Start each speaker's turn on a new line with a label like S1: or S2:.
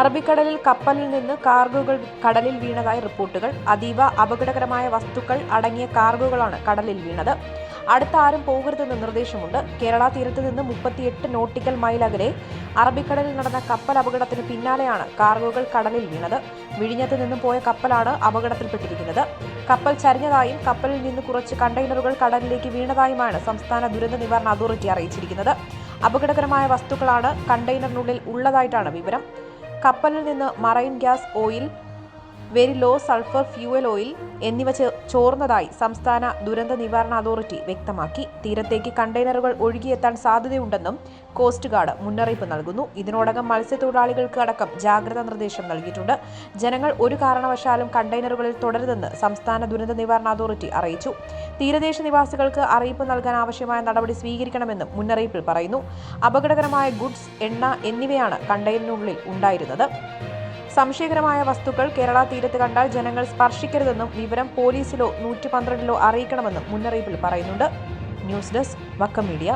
S1: അറബിക്കടലിൽ കപ്പലിൽ നിന്ന് കാർഗോകൾ കടലിൽ വീണതായി റിപ്പോർട്ടുകൾ. അതീവ അപകടകരമായ വസ്തുക്കൾ അടങ്ങിയ കാർഗോകളാണ് കടലിൽ വീണത്. അടുത്ത ആരും പോകരുതെന്ന് നിർദ്ദേശമുണ്ട്. കേരള തീരത്ത് നിന്ന് മുപ്പത്തിയെട്ട് നോട്ടിക്കൽ മൈൽ അകലെ അറബിക്കടലിൽ നടന്ന കപ്പൽ അപകടത്തിന് പിന്നാലെയാണ് കാർഗോകൾ കടലിൽ വീണത്. വിഴിഞ്ഞത്ത് നിന്ന് പോയ കപ്പലാണ് അപകടത്തിൽപ്പെട്ടിരിക്കുന്നത്. കപ്പൽ ചരിഞ്ഞതായും കപ്പലിൽ നിന്ന് കുറച്ച് കണ്ടെയ്നറുകൾ കടലിലേക്ക് വീണതായുമാണ് സംസ്ഥാന ദുരന്ത നിവാരണ അതോറിറ്റി അറിയിച്ചിരിക്കുന്നത്. അപകടകരമായ വസ്തുക്കളാണ് കണ്ടെയ്നറിനുള്ളിൽ ഉള്ളതായിട്ടാണ് വിവരം. കപ്പലിൽ നിന്ന് marine gas oil very low sulphur fuel oil എന്നിവ ചോർന്നതായി സംസ്ഥാന ദുരന്ത നിവാരണ അതോറിറ്റി വ്യക്തമാക്കി. തീരത്തേക്ക് കണ്ടെയ്നറുകൾ ഒഴുകിയെത്താൻ സാധ്യതയുണ്ടെന്നും കോസ്റ്റ് ഗാർഡ് മുന്നറിയിപ്പ് നൽകുന്നു. ഇതിനോടകം മത്സ്യത്തൊഴിലാളികൾക്ക് അടക്കം ജാഗ്രതാ നിർദ്ദേശം നൽകിയിട്ടുണ്ട്. ജനങ്ങൾ ഒരു കാരണവശാലും കണ്ടെയ്നറുകളിൽ തുടരുതെന്ന് സംസ്ഥാന ദുരന്ത നിവാരണ അതോറിറ്റി അറിയിച്ചു. തീരദേശ നിവാസികൾക്ക് അറിയിപ്പ് നൽകാൻ ആവശ്യമായ നടപടി സ്വീകരിക്കണമെന്നും മുന്നറിയിപ്പിൽ പറയുന്നു. അപകടകരമായ ഗുഡ്സ് എണ്ണ എന്നിവയാണ് കണ്ടെയ്നറിനുള്ളിൽ ഉണ്ടായിരുന്നത്. സംശയകരമായ വസ്തുക്കൾ കേരള തീരത്ത് കണ്ടാൽ ജനങ്ങൾ സ്പർശിക്കരുതെന്നും വിവരം പോലീസിലോ നൂറ്റി പന്ത്രണ്ടിലോ അറിയിക്കണമെന്നും മുന്നറിയിപ്പിൽ പറയുന്നുണ്ട്. News desk Vakkam media.